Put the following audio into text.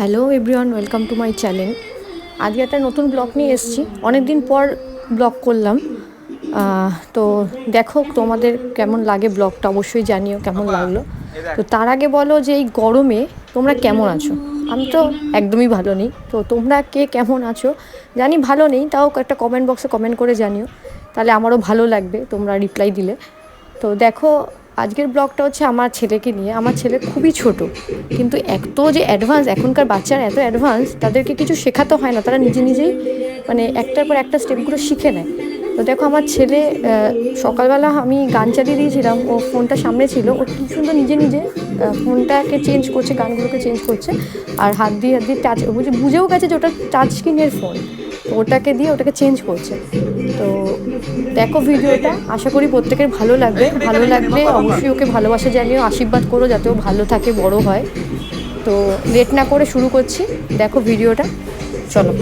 Hello everyone, welcome to my channel. আজকে একটা নতুন ব্লগ নিয়ে এসেছি। অনেক দিন পর ব্লগ করলাম। তো দেখো তোমাদের কেমন লাগে ব্লগটা, অবশ্যই জানিও কেমন লাগল। তো তার আগে বলো যে এই গরমে তোমরা কেমন আছো? আমি তো একদমই ভালো নেই। তো তোমরা কে কেমন আছো? জানি ভালো নেই, তাও একটা কমেন্ট বক্সে কমেন্ট করে জানিও। তাহলে আমারও ভালো লাগবে তোমরা রিপ্লাই দিলে। তো দেখো আজকের ব্লগটা হচ্ছে আমার ছেলেকে নিয়ে। আমার ছেলে খুবই ছোট, কিন্তু এত যে অ্যাডভান্স এখনকার বাচ্চারা এত অ্যাডভান্স তাদেরকে কিছু শেখাতে হয় না। তারা নিজে নিজেই মানে একটার পর একটা স্টেপগুলো শিখে নেয়। তো দেখো আমার ছেলে সকালবেলা আমি গান চালিয়ে দিয়েছিলাম। ও ফোনটা সামনে ছিল। ও কি সুন্দর নিজে নিজে ফোনটাকে চেঞ্জ করছে, গানগুলোকে চেঞ্জ করছে। আর হাত দিয়ে হাত দিয়ে টাচ বুঝে বুঝেও গেছে যে ওটা টাচ স্ক্রিনের ফোন ওটাকে দিয়ে ওটাকে চেঞ্জ করছে। তো দেখো ভিডিওটা, আশা করি প্রত্যেকের ভালো লাগবে। ভালো লাগবে অবশ্যই ওকে ভালোবাসা জানিও, আশীর্বাদ করো যাতে ও ভালো থাকে, বড় হয়। তো লেট না করে শুরু করছি। দেখো ভিডিওটা। চলো।